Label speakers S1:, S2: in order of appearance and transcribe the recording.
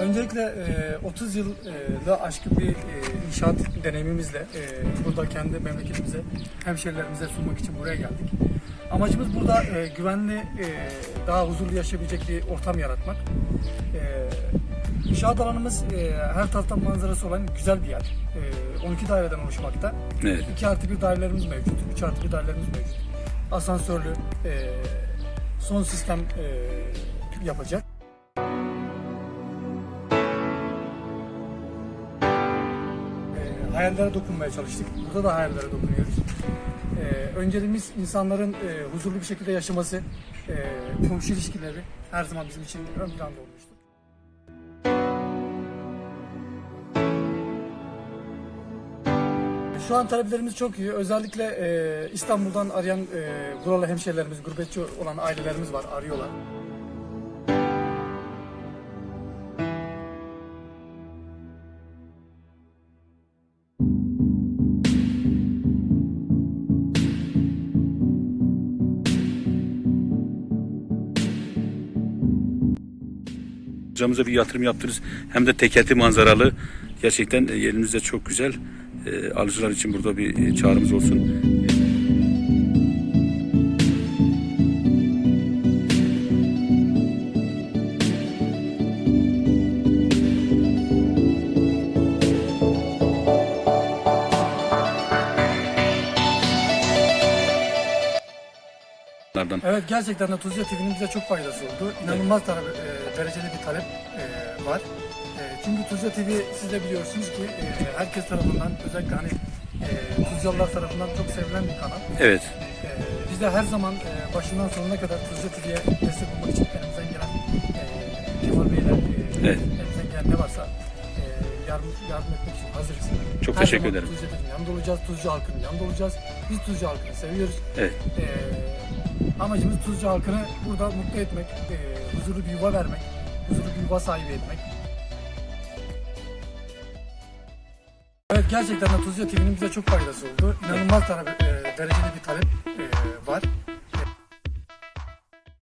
S1: Öncelikle e, 30 yılı aşkın bir e, inşaat deneyimimizle e, burada kendi memleketimize, hemşerilerimize sunmak için buraya geldik. Amacımız burada e, güvenli, e, daha huzurlu yaşayabilecek bir ortam yaratmak. E, İnşaat alanımız e, her taraftan manzarası olan güzel bir yer. E, 12 daireden oluşmakta.
S2: Evet.
S1: 2 artı 1 dairelerimiz mevcut, 3 artı 1 dairelerimiz mevcut. Asansörlü, e, son sistem e, yapacak. Hayallere dokunmaya çalıştık. Burada da hayallere dokunuyoruz. E, önceliğimiz insanların e, huzurlu bir şekilde yaşaması, e, komşu ilişkileri her zaman bizim için ön planda olmuştur. Şu an taleplerimiz çok iyi. Özellikle e, İstanbul'dan arayan e, buralı hemşehrilerimiz, gurbetçi olan ailelerimiz var, arıyorlar.
S2: Hocamıza bir yatırım yaptınız. Hem de teketi manzaralı. Gerçekten e, yeriniz de çok güzel. E, alıcılar için burada bir e, çağrımız olsun. Bunlardan.
S1: Evet gerçekten de Tuzla TV'nin bize çok faydası oldu. İnanılmaz tara- e, derecede bir talep e, var. E, çünkü Tuzla TV siz de biliyorsunuz ki e, herkes tarafından özellikle hani e, Tuzcalılar tarafından çok sevilen bir kanal.
S2: Evet.
S1: E, biz de her zaman e, başından sonuna kadar Tuzla TV'ye destek olmak için elimizden gelen e, Kemal Bey'le e,
S2: Evet.
S1: elimizden gelen ne varsa e, yardım, yardım etmek için hazırız.
S2: Çok
S1: Her
S2: teşekkür ederim.
S1: Tuzla TV'nin yanında olacağız, Tuzca halkının yanında olacağız. Biz Tuzca halkını seviyoruz.
S2: Evet.
S1: Ee, amacımız Tuzca halkını burada mutlu etmek, e, huzurlu bir yuva vermek, huzurlu bir yuva sahibi etmek. Evet gerçekten de Tuzca TV'nin bize çok faydası oldu. İnanılmaz tara- e, derecede bir talep.